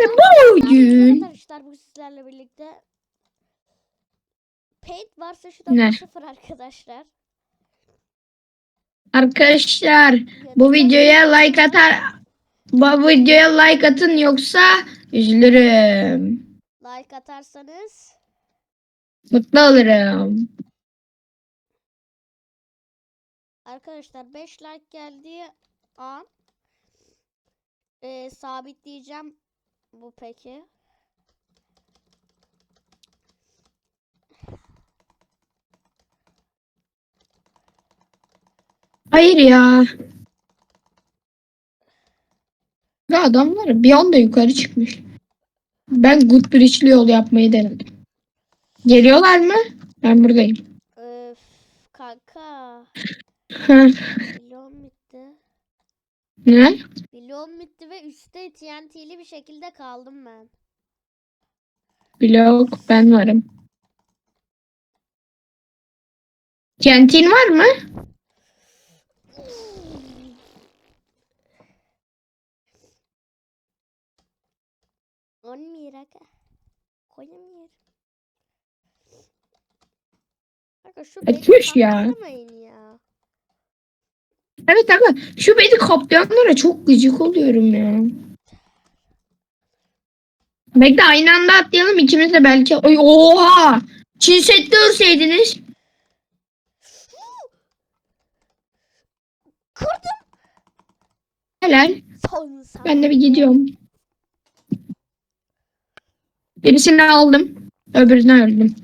Ve bugün Arkadaşlar bu sizlerle birlikte Paint varsa şu da sıfır arkadaşlar. arkadaşlar bu videoya like atar bu videoya like atın yoksa üzülürüm. Like atarsanız Mutlu olurum. arkadaşlar 5 like geldiği an e, sabitleyeceğim bu peki. Hayır ya. Ya adamlar bir anda yukarı çıkmış. Ben Goodbridge'li yol yapmayı denedim. Geliyorlar mı? Ben buradayım. Öf kanka. Milyon bitti. ne? Milyon bitti ve üstte TNT'li bir şekilde kaldım ben. Blok ben varım. Kentin var mı? On aga. Koyamıyorum. Kanka şu ya. kaptırmayın ya. Evet aga şu beni kaplayanlara çok gıcık oluyorum ya. Bekle aynı anda atlayalım ikimiz de belki. Oy, oha! Çin sette örseydiniz. Kırdım. Helal. Son. Ben de bir gidiyorum. Birisini aldım. Öbürünü öldüm.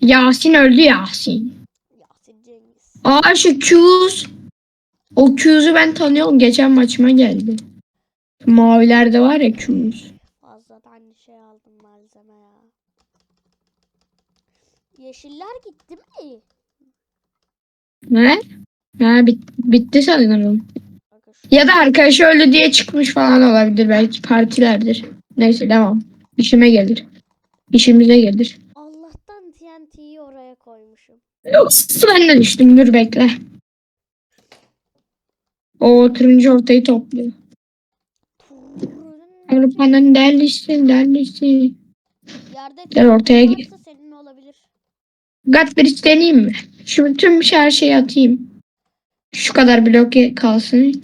Yasin öldü Yasin. Aa şu Q's. O Q'su ben tanıyorum. Geçen maçıma geldi. Mavilerde var ya Q's. Fazladan şey aldım malzeme ya. Yeşiller gitti mi? Ne? Ha bit bitti sanırım. Ya da arkadaşı öldü diye çıkmış falan olabilir. Belki partilerdir. Neyse devam. İşime gelir. İşimize gelir. Yoksa benden düştüm. Dur bekle. O turuncu ortayı topluyor. Avrupa'nın derlisi derlisi. Yerde Gel ortaya gir. senin olabilir. Godbridge deneyeyim mi? Şu tüm her şeyi atayım. Şu kadar blok kalsın.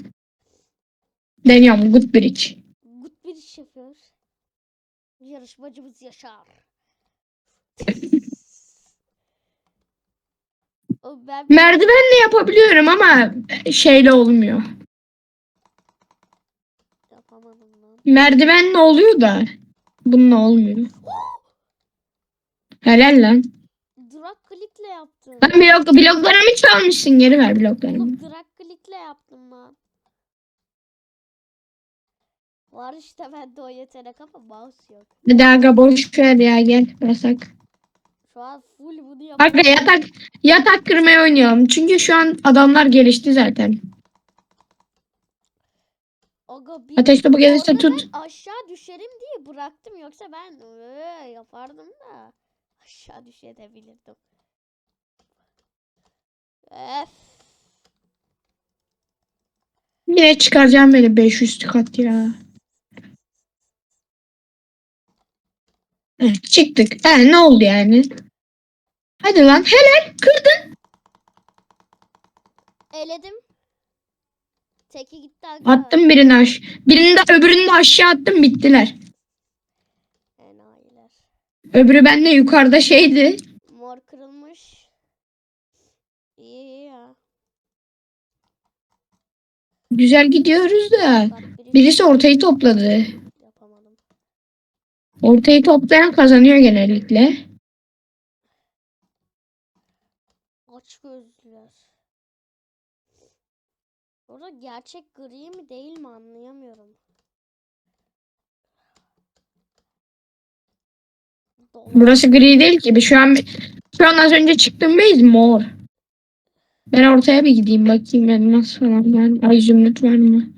Deniyorum. Good bir iş yapıyor. Yarışmacımız Yaşar. ben Merdivenle yapabiliyorum ama şeyle olmuyor. yapamadım lan. Merdivenle oluyor da bununla olmuyor. Helal lan. Drag click'le yaptım. Lan blok, bloklarımı çalmışsın geri ver bloklarımı. Oğlum drag click'le yaptım lan. Var işte bende o yetenek ama mouse yok. Hadi aga boş ver ya gel yasak. Şu an full bunu yapıyorum. Aga yatak yatak kırmaya oynuyorum. Çünkü şu an adamlar gelişti zaten. Aga bir Ateş topu gelirse orada tut. ben aşağı düşerim diye bıraktım yoksa ben yapardım da aşağı düşebilirdim. Öf. Yine çıkaracağım beni 500 kat ya. Çıktık. He, ne oldu yani? Hadi lan helal kırdın. Eledim. Teki gitti aga. Attım birini aş. Birini de öbürünü de aşağı attım bittiler. Enayiler. Öbürü bende yukarıda şeydi. Mor kırılmış. İyi iyi ya. Güzel gidiyoruz da. Bak biri Birisi ortayı topladı. Ortayı toplayan kazanıyor genellikle. Aç gözlüler. Orada gerçek gri mi değil mi anlayamıyorum. Burası gri değil ki. Şu an şu an az önce çıktım base mor. Ben ortaya bir gideyim bakayım elmas falan var. Ay zümrüt var mı?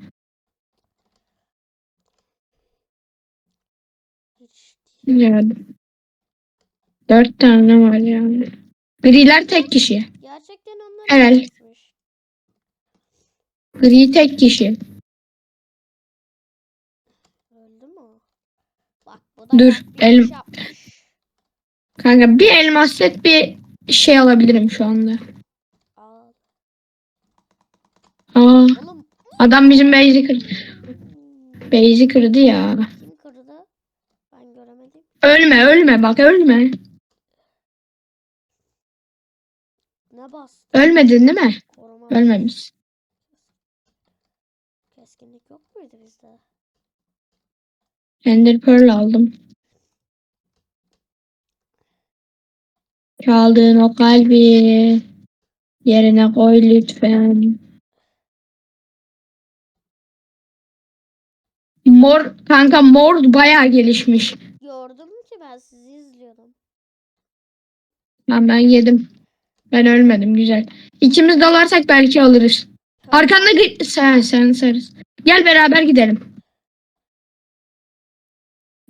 Gördüm. Dört tane var yani. Griler tek kişi. Gerçekten onlar kesmiş. Gri tek kişi. Öldü mü? o? Bak bu da Dur, bak bir iş yapmış. Kanka bir elmas set bir şey alabilirim şu anda. Al. Aa, Oğlum adam bizim base'i kırdı. hmm, Base'i kırdı ya. kim kırdı? Ben göremedim. Ölme ölme bak ölme. Ne bastı? Ölmedin değil mi? Koruma. Ölmemiş. Keskinlik yok muydu bizde? Ender Pearl aldım. Çaldığın o kalbi yerine koy lütfen. Mor kanka mor bayağı gelişmiş. Ben sizi izliyordum. Lan ben yedim. Ben ölmedim güzel. İkimiz dalarsak belki alırız. Arkanda git sen sen sarız. Gel beraber gidelim.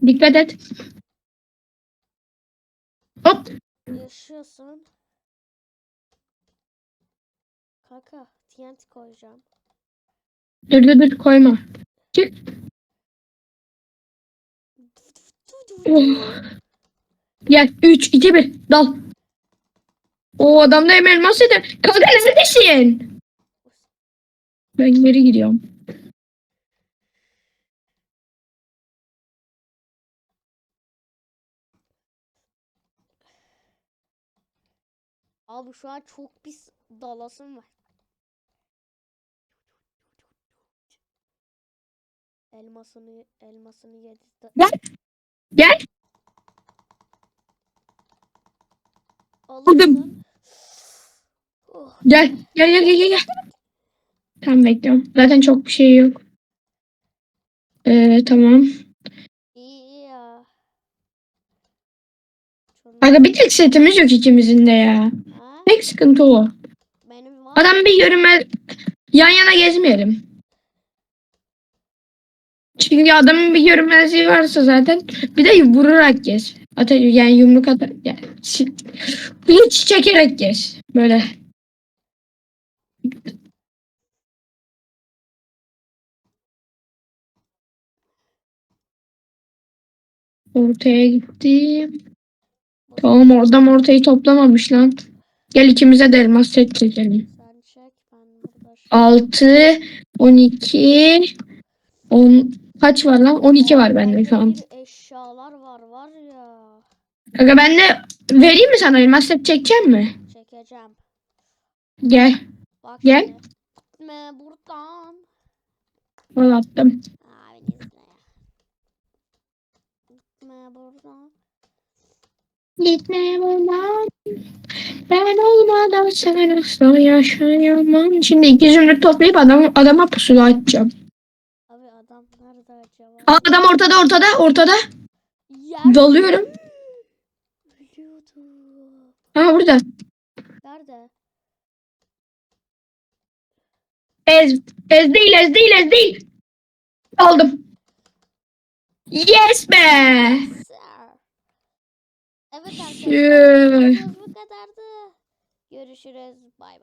Dikkat et. Hop. Yaşıyorsun. Kanka TNT koyacağım. Dur dur dur koyma. Çık. Gel 3 2 1 dal. O adamda hem elmas eder. Kanka neredesin? Ben geri gidiyorum. Abi şu an çok pis dalasım var. Elmasını elmasını yedi. Gel. Gel. Aldım. Oh, Gel. Gel gel gel gel. Tamam bekliyorum. Zaten çok bir şey yok. Ee, tamam. iyi ya. Kanka bir tek setimiz yok ikimizin de ya. Ha? Tek sıkıntı o. Benim var. Adam bir yürüme yan yana gezmeyelim. Çünkü adamın bir görünmezliği varsa zaten bir de vurarak gez. Ata yani yumruk ata yani kılıç çekerek gez. Böyle. Ortaya gittim. Tamam oradan ortayı toplamamış lan. Gel ikimize de elmas set çekelim. Sen çek ben burada şey- 6, 12, 10 kaç var lan? 12 var bende şu an. eşyalar var var ya. Kanka ben de vereyim mi sana elmas set çekecek mi? Çekeceğim. Gel. Bak Gel. şimdi. Gitme buradan. Al attım. Abi izle. Gitme buradan. Gitme buradan. Ben olmadan sen asla yaşayamam. Şimdi iki zümrüt toplayıp adam, adama pusula atacağım. Abi adam nerede acaba? Aa, adam ortada ortada ortada. Yer. Dalıyorum. Ölüyordu. Ha burada. Nerede? Ez, ez değil ez değil ez değil. Aldım. Yes be. Evet arkadaşlar. Videomuz bu kadardı. Görüşürüz. Bay bay.